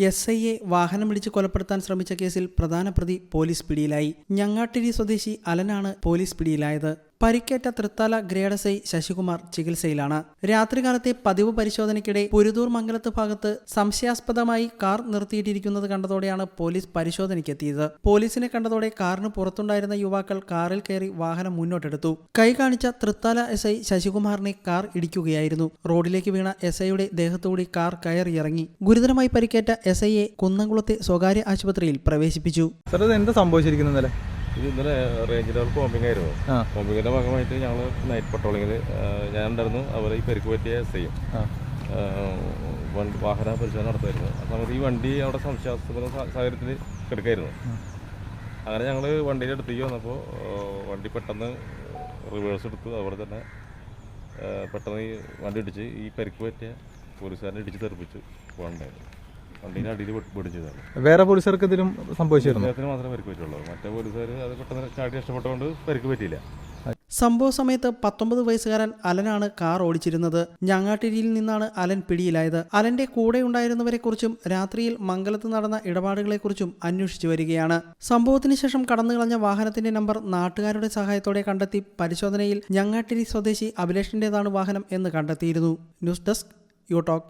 S ഐയെ വാഹനമിടിച്ച് കൊലപ്പെടുത്താൻ ശ്രമിച്ച കേസിൽ പ്രധാന പ്രതി പോലീസ് പിടിയിലായി. ഞങ്ങാട്ടിരി സ്വദേശി അലനാണ് പോലീസ് പിടിയിലായത്. പരിക്കേറ്റ തൃത്താല ഗ്രേഡ് ഐ ശശികുമാർ ചികിത്സയിലാണ്. രാത്രികാലത്തെ പതിവ് പരിശോധനയ്ക്കിടെ പുരുതൂർ മംഗലത്ത് ഭാഗത്ത് സംശയാസ്പദമായി കാർ നിർത്തിയിട്ടിരിക്കുന്നത് കണ്ടതോടെയാണ് പോലീസ് പരിശോധനയ്ക്കെത്തിയത്. പോലീസിനെ കണ്ടതോടെ കാറിന് പുറത്തുണ്ടായിരുന്ന യുവാക്കൾ കാറിൽ കയറി വാഹനം മുന്നോട്ടെടുത്തു. കൈ കാണിച്ച തൃത്താല എസ് ഐ ശശികുമാറിനെ കാർ ഇടിക്കുകയായിരുന്നു. റോഡിലേക്ക് വീണ എസ് ഐയുടെ ദേഹത്തുകൂടി കാർ കയറിയിറങ്ങി. ഗുരുതരമായി പരിക്കേറ്റ എസ് ഐയെ കുന്നംകുളത്തെ സ്വകാര്യ ആശുപത്രിയിൽ പ്രവേശിപ്പിച്ചു. സംഭവിച്ചിരിക്കുന്നത് ഇത് ഇന്നലെ റേഞ്ച് ലെവൽ കോമ്പിംഗ് ആയിരുന്നു. കോമ്പിങ്ങിന്റെ ഭാഗമായിട്ട് ഞങ്ങൾ നൈറ്റ് പട്രോളിങ്ങിൽ ഞാൻ ഉണ്ടായിരുന്നു. അവരെ ഈ പരിക്ക് പറ്റിയ എസ് ഐയും വണ്ടി വാഹന പരിശോധന നടത്തുമായിരുന്നു ആ സമയത്ത് ഈ വണ്ടി അവിടെ സംശയാസ്പദ സാഹചര്യത്തിൽ കിടക്കായിരുന്നു. അങ്ങനെ ഞങ്ങൾ വണ്ടിയുടെ അടുത്തേക്ക് വന്നപ്പോൾ വണ്ടി പെട്ടെന്ന് റിവേഴ്സ് എടുത്തു അതുപോലെ തന്നെ പെട്ടെന്ന് ഈ വണ്ടി ഇടിച്ച് ഈ പരിക്ക് പറ്റിയ പോലീസുകാരനെ ഇടിച്ച് തെറിപ്പിച്ചു. പോകണ്ടായിരുന്നു വണ്ടീന്റെ അടിയിൽ പിടിച്ചതാണ്. വേറെ പോലീസുകാർക്ക് എന്തെങ്കിലും സംഭവിച്ചിരുന്നു? അദ്ദേഹത്തിന് മാത്രമേ പരിക്ക് പറ്റുള്ളൂ മറ്റേ പോലീസുകാർ അത് പെട്ടെന്ന് ചാടി നഷ്ടപ്പെട്ടുകൊണ്ട് പരിക്ക് പറ്റിയില്ല. സംഭവ സമയത്ത് പത്തൊമ്പത് വയസ്സുകാരൻ അലനാണ് കാർ ഓടിച്ചിരുന്നത്. ഞങ്ങാട്ടിരിയിൽ നിന്നാണ് അലൻ പിടിയിലായത്. അലന്റെ കൂടെ ഉണ്ടായിരുന്നവരെക്കുറിച്ചും രാത്രിയിൽ മംഗലത്ത് നടന്ന ഇടപാടുകളെക്കുറിച്ചും അന്വേഷിച്ചു വരികയാണ്. സംഭവത്തിന് ശേഷം കടന്നു കടന്നുകളഞ്ഞ വാഹനത്തിന്റെ നമ്പർ നാട്ടുകാരുടെ സഹായത്തോടെ കണ്ടെത്തി പരിശോധനയിൽ ഞങ്ങാട്ടിരി സ്വദേശി അഭിലേഷിന്റേതാണ് വാഹനം എന്ന് കണ്ടെത്തിയിരുന്നു. News desk U talk.